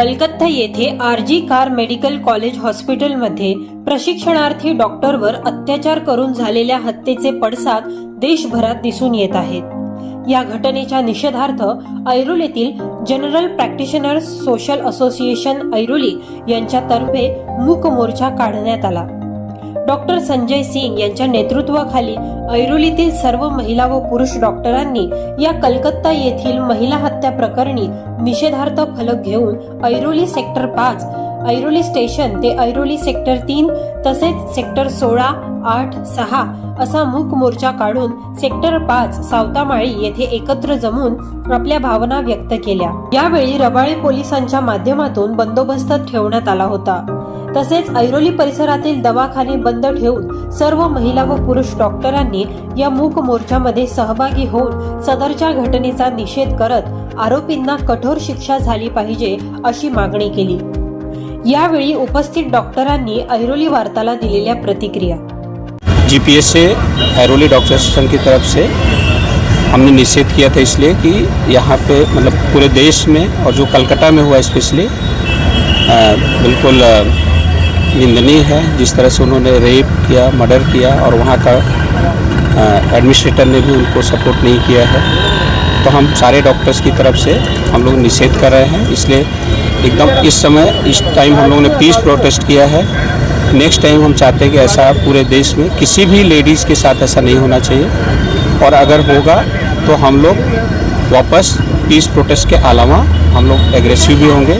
कलकत्ता येथे RG car medical college हॉस्पिटलमध्ये प्रशिक्षणार्थी डॉक्टरवर अत्याचार करून झालेल्या हत्येचे पडसाद देशभरात दिसून येत आहेत. या घटनेच्या निषेधार्थ ऐरोल येथील general practitioners social association Airoli यांच्यातर्फे मूक मोर्चा काढण्यात आला. डॉक्टर संजय सिंग यांच्या नेतृत्वाखाली ऐरोलीतील सर्व महिला व पुरुष डॉक्टरांनी या कलकत्ता येथील महिला हत्या प्रकरणी निषेधार्थ फलक घेऊन ऐरोली सेक्टर पाच ऐरोली स्टेशन ते ऐरोली सेक्टर तीन तसेच सेक्टर सोळा आठ सहा असा मूक मोर्चा काढून सेक्टर पाच सावतामाळी येथे एकत्र जमून आपल्या भावना व्यक्त केल्या. यावेळी रबाळे पोलिसांच्या माध्यमातून बंदोबस्त ठेवण्यात आला होता. तसेच ऐरोली परिसरातील दवाखाने बंद ठेवून सर्व महिला व पुरुष डॉक्टरांनी या मूक मोर्चामध्ये सहभागी होऊन सदरच्या घटनेचा निषेध करत आरोपींना कठोर शिक्षा झाली पाहिजे अशी मागणी केली. यावेळी उपस्थित डॉक्टरांनी ऐरोली वार्ताला दिलेल्या प्रतिक्रिया. जी पी से ऐरोली डॉक्टर एसोसिएशन की तरफ से हमने निषेध किया था इसलिए कि यहाँ पे मतलब पूरे देश में और जो कलकत्ता में हुआ स्पेशली बिल्कुल निंदनीय है, जिस तरह से उन्होंने रेप किया मर्डर किया, और वहाँ का एडमिनिस्ट्रेटर ने भी उनको सपोर्ट नहीं किया है। तो हम सारे डॉक्टर्स की तरफ़ से हम लोग निषेध कर रहे हैं। इसलिए एकदम इस समय, इस टाइम हम लोगों ने पीस प्रोटेस्ट किया है। नेक्स्ट टाइम हम चाहते हैं कि ऐसा पूरे देश में किसी भी लेडीज़ के साथ ऐसा नहीं होना चाहिए। और अगर होगा तो हम लोग वापस पीस प्रोटेस्ट के अलावा हम लोग एग्रेसिव भी होंगे।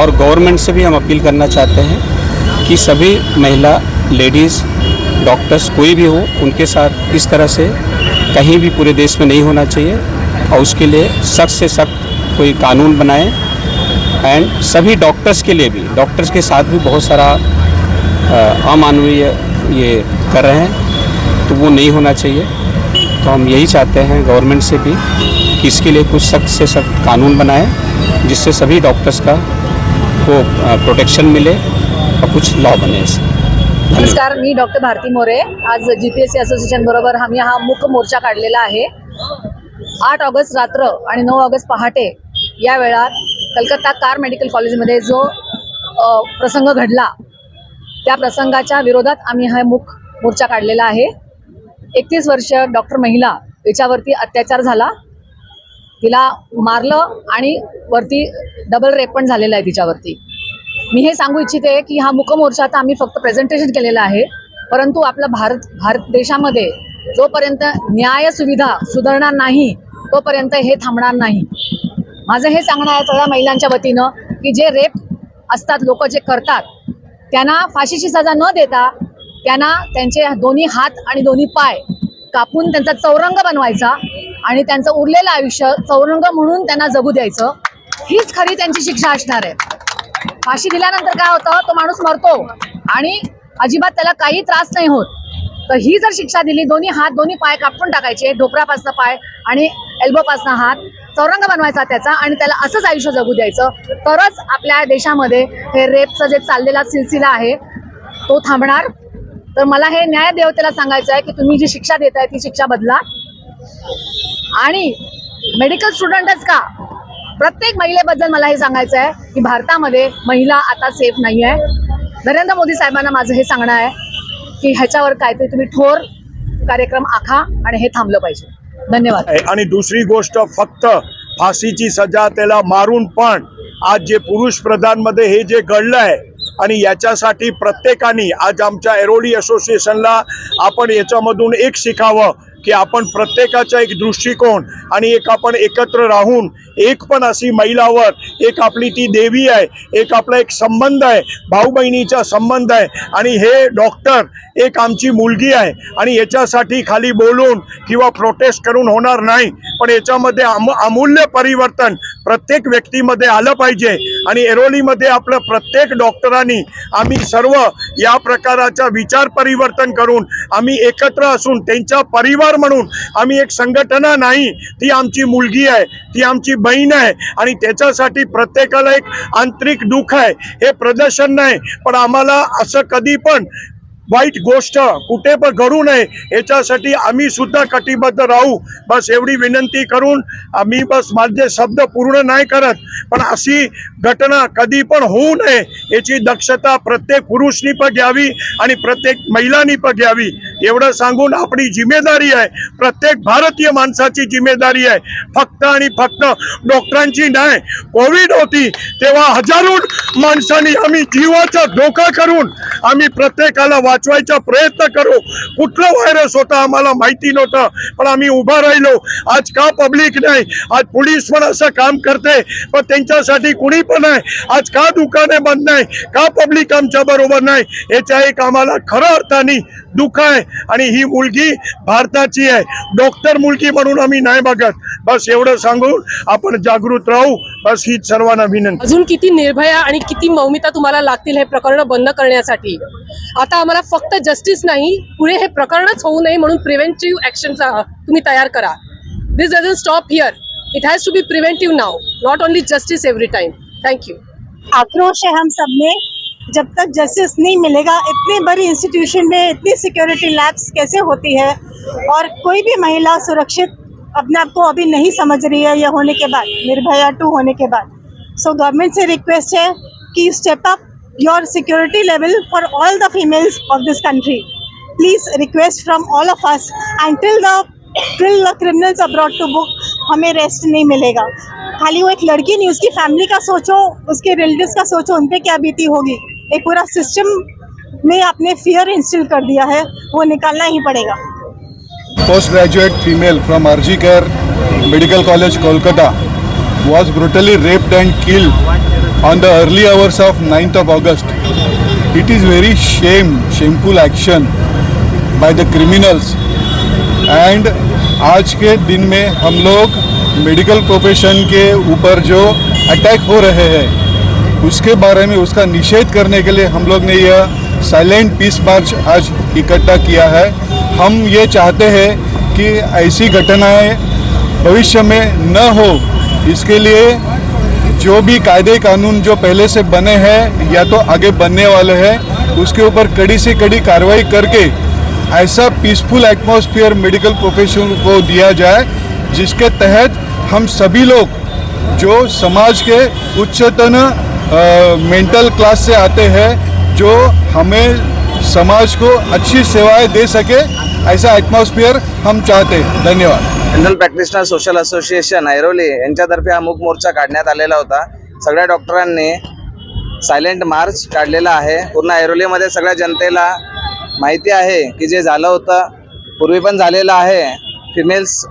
और गवर्नमेंट से भी हम अपील करना चाहते हैं कि सभी महिला लेडीज़ डॉक्टर्स कोई भी हो, उनके साथ इस तरह से कहीं भी पूरे देश में नहीं होना चाहिए और उसके लिए सख्त से सख्त कोई कानून बनाए। एंड सभी डॉक्टर्स के लिए भी डॉक्टर्स के साथ भी बहुत सारा अमानवीय ये कर रहे हैं तो वो नहीं होना चाहिए। तो हम यही चाहते हैं गवर्नमेंट से भी कि इसके लिए कुछ सख्त से सख्त कानून बनाए, जिससे सभी डॉक्टर्स का को प्रोटेक्शन मिले। और कुछ लॉ बने नमस्कार मी डॉक्टर भारती मोरे. आज G P S C association बरोबर आम्ही हा मुख मोर्चा काढलेला आहे. आठ ऑगस्ट रात्र आणि नऊ ऑगस्ट पहाटे या वेळात कलकत्ता कार मेडिकल कॉलेजमध्ये जो प्रसंग घडला त्या प्रसंगाच्या विरोधात आम्ही हा मुख मोर्चा काढलेला आहे. एकतीस वर्ष डॉक्टर महिला हिच्यावरती अत्याचार झाला. तिला मारलं आणि वरती डबल रेप पण झालेला आहे तिच्यावरती. मी हे सांगू इच्छिते की हा मुकमोर्चा आता आम्ही फक्त प्रेझेंटेशन केलेला आहे. परंतु आपला भारत भारत देशामध्ये जोपर्यंत न्याय सुविधा सुधारणार नाही तोपर्यंत हे थांबणार नाही. माझं हे सांगणं आहे सगळ्या महिलांच्या वतीनं की जे रेप असतात लोक जे करतात त्यांना फाशीची सजा न देता त्यांना त्यांचे दोन्ही हात आणि दोन्ही पाय कापून त्यांचा चौरंग बनवायचा आणि त्यांचं उरलेलं आयुष्य चौरंग म्हणून त्यांना जगू द्यायचं. हीच खरी त्यांची शिक्षा असणार आहे. फाशी दिल्यानंतर काय होतं? तो माणूस मरतो आणि अजिबात त्याला काही त्रास नाही होत. तर ही जर शिक्षा दिली दोन्ही हात दोन्ही पाय कापून टाकायचे ढोपरापासनं पाय आणि एल्बोपासनं हात चौरंग बनवायचा त्याचा आणि त्याला असंच आयुष्य जगू द्यायचं तरच आपल्या देशामध्ये हे रेपचं जे चाललेला सिलसिला आहे तो थांबणार. तर मला हे न्याय देवतेला सांगायचं आहे की तुम्ही जी शिक्षा देताय ती शिक्षा बदला. आणि मेडिकल स्टुडंटच का? प्रत्येक महिलेबद्दल मला हे सांगायचं आहे की भारतामध्ये महिला आता सेफ नाही आहे नरेंद्र मोदी साहेबांना माझं हे सांगणं आहे की ह्याच्यावर काहीतरी तुम्ही ठोर कार्यक्रम आखा आणि हे थांबलं पाहिजे धन्यवाद आहे. आणि दुसरी गोष्ट फक्त फाशीची सजा त्याला मारून पण आज जे पुरुष प्रधानमध्ये हे जे घडलं आहे आणि याच्यासाठी प्रत्येकाने आज आमच्या एरोडी असोसिएशनला आपण याच्यामधून एक शिकावं की आपण प्रत्येकाचा एक दृष्टिकोन आणि एक आपण एकत्र राहून एक पण अशी महिलावर एक आपली ती देवी आहे एक आपला एक संबंध आहे भाऊ बहिणीचा संबंध आहे आणि हे डॉक्टर एक आमची मुलगी आहे आणि याच्यासाठी खाली बोलून किंवा प्रोटेस्ट करून होणार नाही पण याच्यामध्ये आम अमूल्य परिवर्तन प्रत्येक व्यक्तीमध्ये आलं पाहिजे आणि एरोलीमध्ये आपलं प्रत्येक डॉक्टरांनी आम्ही सर्व या प्रकाराचा विचार परिवर्तन करून आम्ही एकत्र असून त्यांचा परिवार म्हणून आम्ही एक संघटना नाही ती आमची मुलगी आहे ती आमची बहीण आहे आणि त्याच्यासाठी प्रत्येकाला एक आंतरिक दुःख आहे. हे प्रदर्शन नाही पण आम्हाला असं कधी पण वाईट गोष्ट कुठे पण घडू नये याच्यासाठी आम्ही सुद्धा कटिबद्ध राहू. बस एवढी विनंती करून आम्ही बस माझे शब्द पूर्ण नाही करत पण अशी घटना कधी पण होऊ नये याची दक्षता प्रत्येक पुरुषनी पण घ्यावी आणि प्रत्येक महिलांनी पण घ्यावी. एवढं सांगून आपली जिम्मेदारी आहे. प्रत्येक भारतीय माणसाची जिम्मेदारी आहे. फक्त आणि फक्त डॉक्टरांची नाही कोविड होती तेव्हा हजारो माणसांनी आम्ही जीवाचा धोका करून आम्ही प्रत्येकाला वाचवायचा प्रयत्न करू. कुठला व्हायरस होता आम्हाला माहिती नव्हतं पण आम्ही उभा राहिलो. आज का पब्लिक नाही? आज पोलीस पण असं काम करते पण त्यांच्यासाठी कुणी पण आहे आज का दुकाने बंद नाही? का पब्लिक आमच्या बरोबर नाही? याच्या एक आम्हाला खरं अर्थाने दुःख आहे. आणि ही मुलगी भारताची आहे. डॉक्टर मुलगी म्हणून आम्ही नाही बघत. बस एवढं सांगून आपण जागृत राहू. बस हीच सर्वांना विनंती. अजून किती निर्भया आणि किती मौमिता तुम्हाला लागतील हे प्रकरण बंद करण्यासाठी? आता आम्हाला फक्त जस्टिस नाही, पुढे हे प्रकरणच होऊ नये म्हणून प्रिव्हेंटिव्ह ऍक्शन तुम्ही तयार करा. This doesn't stop here it has to be preventive now not only justice every time thank you आक्रोश है हम सब में। जब तक जस्टिस नहीं मिलेगा, इतनी बड़ी इंस्टीट्यूशन में, इतनी सिक्योरिटी लैब्स कैसे होती है? और कोई भी महिला सुरक्षित अपने आप को अभी नहीं समझ रही है, यह होने के बाद, निर्भया टू होने के बाद। सो गवर्नमेंट से रिक्वेस्ट है कि step up your security level for all the females of this country. Please request from all of us until the till the criminals are brought to book hame rest nahi milega khali wo ek ladki nahi uski family ka socho uske relatives ka socho unpe kya beeti hogi ek pura system system apne fear instill kar diya hai wo nikalna hi padega post graduate female from from medical college kolkata was brutally raped and killed on the early hours of 9th of August. It is very shame, shameful action by the criminals. And आज के दिन में हम लोग medical profession के ऊपर जो attack हो रहे हैं उसके बारे में उसका निषेध करने के लिए हम लोग ने यह साइलेंट पीस मार्च आज इकट्ठा किया है हम ये चाहते हैं कि ऐसी घटनाएँ भविष्य में न हो इसके लिए जो भी कायदे कानून जो पहले से बने हैं या तो आगे बनने वाले हैं, उसके ऊपर कड़ी से कड़ी कार्रवाई करके ऐसा पीसफुल एटमॉस्फेयर मेडिकल प्रोफेशन को दिया जाए, जिसके तहत हम सभी लोग जो समाज के उच्चतन मेंटल क्लास से आते हैं, जो हमें समाज को अच्छी सेवाएँ दे सके, ऐसा एटमॉस्फेयर हम चाहते हैं। धन्यवाद। General practitioner social association Airoli यांच्यातर्फे हा मूक मोर्चा काढण्यात आलेला होता. सगळ्या डॉक्टरांनी सायलेंट मार्च काढलेला आहे. पूर्ण ऐरोलीमध्ये सगळ्या जनतेला माहिती आहे की जे झालं होतं पूर्वी पण झालेलं आहे. फिमेल्स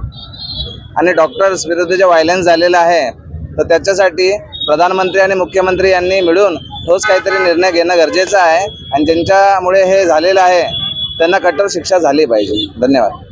आणि डॉक्टर्स विरुद्ध जे व्हायलन्स झालेलं आहे तर त्याच्यासाठी प्रधानमंत्री आणि मुख्यमंत्री यांनी मिळून ठोस काहीतरी निर्णय घेणं गरजेचं आहे. आणि ज्यांच्यामुळे हे झालेलं आहे त्यांना कठोर शिक्षा झाली पाहिजे. धन्यवाद.